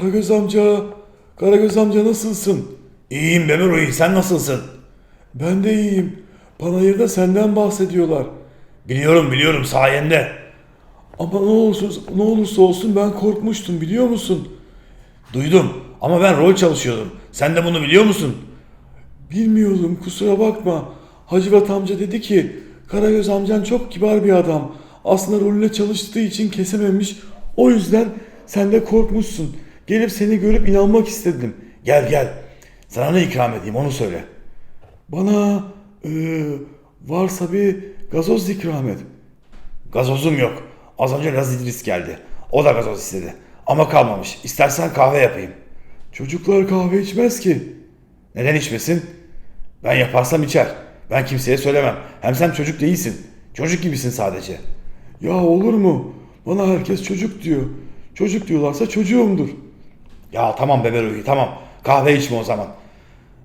Karagöz amca, Karagöz amca nasılsın? İyiyim Ruhi sen nasılsın? Ben de iyiyim. Panayır'da senden bahsediyorlar. Biliyorum biliyorum sayende. Ama ne olursa, ne olursa olsun ben korkmuştum biliyor musun? Duydum ama ben rol çalışıyordum. Sen de bunu biliyor musun? Bilmiyordum kusura bakma. Hacivat amca dedi ki Karagöz amcan çok kibar bir adam. Aslında rolüne çalıştığı için kesememiş. O yüzden sen de korkmuşsun. Gelip seni görüp inanmak istedim. Gel gel. Sana ne ikram edeyim onu söyle. Bana eee, varsa bir gazoz ikram et. Gazozum yok. Az önce Laz İdris geldi. O da gazoz istedi. Ama kalmamış. İstersen kahve yapayım. Çocuklar kahve içmez ki. Neden içmesin? Ben yaparsam içer. Ben kimseye söylemem. Hem sen çocuk değilsin. Çocuk gibisin sadece. Ya olur mu? Bana herkes çocuk diyor. Çocuk diyorlarsa çocuğumdur. Ya tamam bebe Ruhi tamam. Kahve içme o zaman.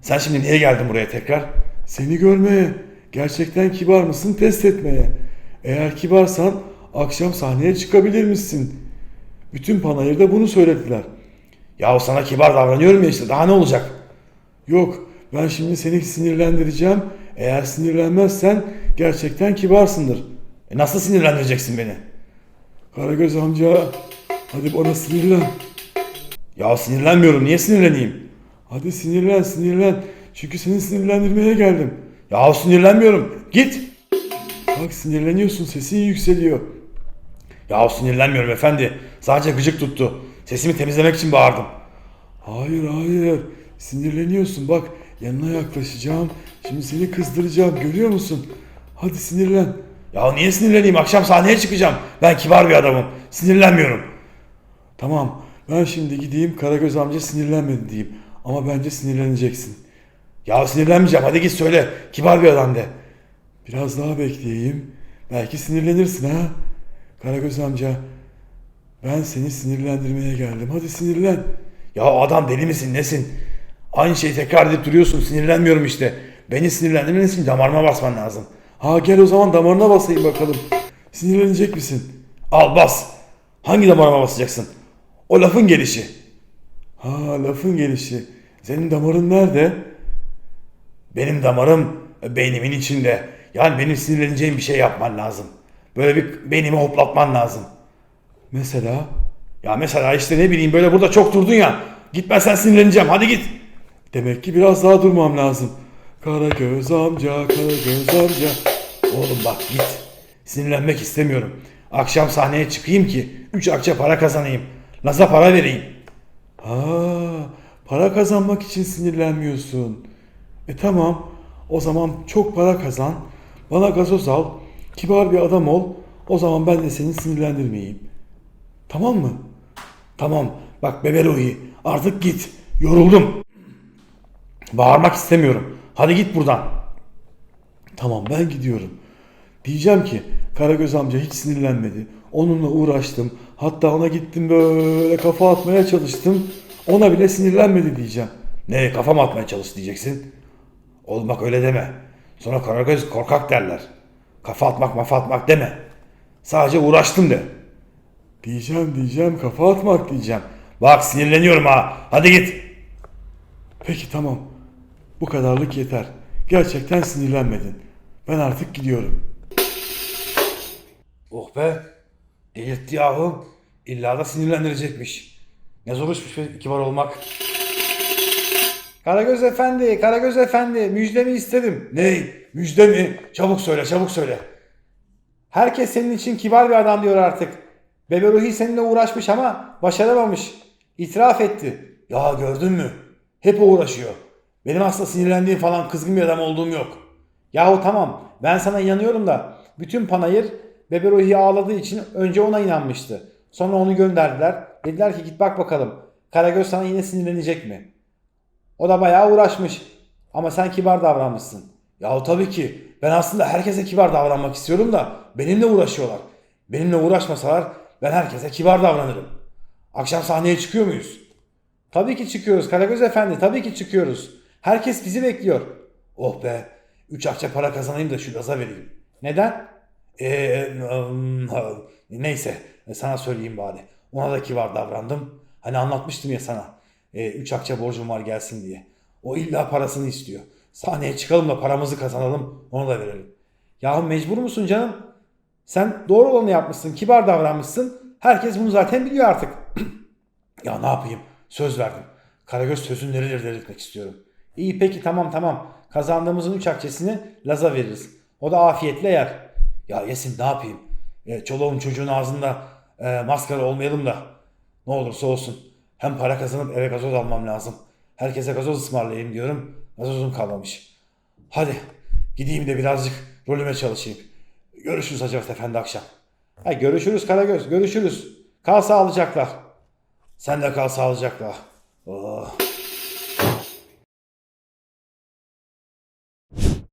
Sen şimdi niye geldin buraya tekrar? Seni görmeye, gerçekten kibar mısın test etmeye. Eğer kibarsan akşam sahneye çıkabilir misin? Bütün panayırda bunu söylediler. Ya sana kibar davranıyorum ya işte daha ne olacak? Yok, ben şimdi seni sinirlendireceğim. Eğer sinirlenmezsen gerçekten kibarsındır. E nasıl sinirlendireceksin beni? Karagöz amca, hadi bana sinirlen. Ya sinirlenmiyorum niye sinirleneyim? Hadi sinirlen, sinirlen. Çünkü seni sinirlendirmeye geldim. Ya sinirlenmiyorum. Git. Bak sinirleniyorsun, sesin yükseliyor. Ya sinirlenmiyorum efendi. Sadece gıcık tuttu. Sesimi temizlemek için bağırdım. Hayır, hayır. Sinirleniyorsun. Bak, yanına yaklaşacağım. Şimdi seni kızdıracağım. Görüyor musun? Hadi sinirlen. Ya niye sinirleneyim? Akşam sahneye çıkacağım. Ben kibar bir adamım. Sinirlenmiyorum. Tamam, ben şimdi gideyim Karagöz amca sinirlenmedi diyeyim. Ama bence sinirleneceksin. Ya sinirlenmeyeceğim. Hadi git söyle. Kibar bir adam de. Biraz daha bekleyeyim. Belki sinirlenirsin ha. Karagöz amca, ben seni sinirlendirmeye geldim. Hadi sinirlen. Ya adam deli misin nesin? Aynı şeyi tekrar edip duruyorsun. Sinirlenmiyorum işte. Beni sinirlendirmen için damarıma basman lazım. Ha gel o zaman damarına basayım bakalım. Sinirlenecek misin? Al bas. Hangi damarıma basacaksın? O lafın gelişi. Ha lafın gelişi. Senin damarın nerede? Benim damarım beynimin içinde. Yani benim sinirleneceğim bir şey yapman lazım. Böyle bir beynimi hoplatman lazım. Mesela? Ya mesela işte ne bileyim böyle burada çok durdun ya. Gitmezsen sinirleneceğim. Hadi git. Demek ki biraz daha durmam lazım. Karagöz amca, Karagöz amca. Oğlum bak git. Sinirlenmek istemiyorum. Akşam sahneye çıkayım ki 3 akçe para kazanayım. Naz'a para vereyim. Ha, para kazanmak için sinirlenmiyorsun. E tamam. O zaman çok para kazan. Bana gazoz al. Kibar bir adam ol. O zaman ben de seni sinirlendirmeyeyim. Tamam mı? Tamam bak Bebelohi artık git. Yoruldum. Bağırmak istemiyorum. Hadi git buradan. Tamam ben gidiyorum. Diyeceğim ki Karagöz amca hiç sinirlenmedi. Onunla uğraştım. Hatta ona gittim böyle kafa atmaya çalıştım. Ona bile sinirlenmedi diyeceğim. Ne kafam atmaya çalış diyeceksin. Oğlum bak öyle deme. Sonra Karagöz korkak derler. Kafa atmak mafa atmak deme. Sadece uğraştım de. Diyeceğim diyeceğim kafa atmak diyeceğim. Bak sinirleniyorum ha. Hadi git. Peki tamam. Bu kadarlık yeter. Gerçekten sinirlenmedin. Ben artık gidiyorum. Oh be. Delirtti yahu. İlla da sinirlendirecekmiş. Ne zor işmiş be kibar olmak. Karagöz efendi, Karagöz efendi müjdemi istedim. Ney? Müjde mi? Çabuk söyle, çabuk söyle. Herkes senin için kibar bir adam diyor artık. Bebe Ruhi seninle uğraşmış ama başaramamış. İtiraf etti. Ya gördün mü? Hep uğraşıyor. Benim aslında sinirlendiğim falan kızgın bir adam olduğum yok. Yahu tamam ben sana inanıyorum da bütün panayır Bebe Ruhi ağladığı için önce ona inanmıştı. Sonra onu gönderdiler. Dediler ki git bak bakalım. Karagöz sana yine sinirlenecek mi? O da bayağı uğraşmış. Ama sen kibar davranmışsın. Yahu tabii ki. Ben aslında herkese kibar davranmak istiyorum da benimle uğraşıyorlar. Benimle uğraşmasalar ben herkese kibar davranırım. Akşam sahneye çıkıyor muyuz? Tabii ki çıkıyoruz Karagöz Efendi. Tabii ki çıkıyoruz. Herkes bizi bekliyor. Oh be. Üç akçe para kazanayım da şu gaza vereyim. Neden? Eee neyse sana söyleyeyim bari. Ona da kibar davrandım. Hani anlatmıştım ya sana. E, üç akçe borcum var gelsin diye. O illa parasını istiyor. Sahneye çıkalım da paramızı kazanalım onu da verelim. Yahu mecbur musun canım? Sen doğru olanı yapmışsın, kibar davranmışsın. Herkes bunu zaten biliyor artık. ya ne yapayım? Söz verdim. Karagöz sözün nereleri delirtmek istiyorum. İyi peki tamam tamam. Kazandığımızın üç akçesini Laz'a veririz. O da afiyetle yer. Ya Yesin ne yapayım? E, çoluğun çocuğun ağzında e, maskara olmayalım da. Ne olursa olsun. Hem para kazanıp eve gazoz almam lazım. Herkese gazoz ısmarlayayım diyorum. Gazozum kalmamış. Hadi gideyim de birazcık rolüme çalışayım. Görüşürüz Hacavat Efendi akşam. Ha, görüşürüz Karagöz, görüşürüz. Kal sağlıcakla. Sen de kal sağlıcakla. Oh.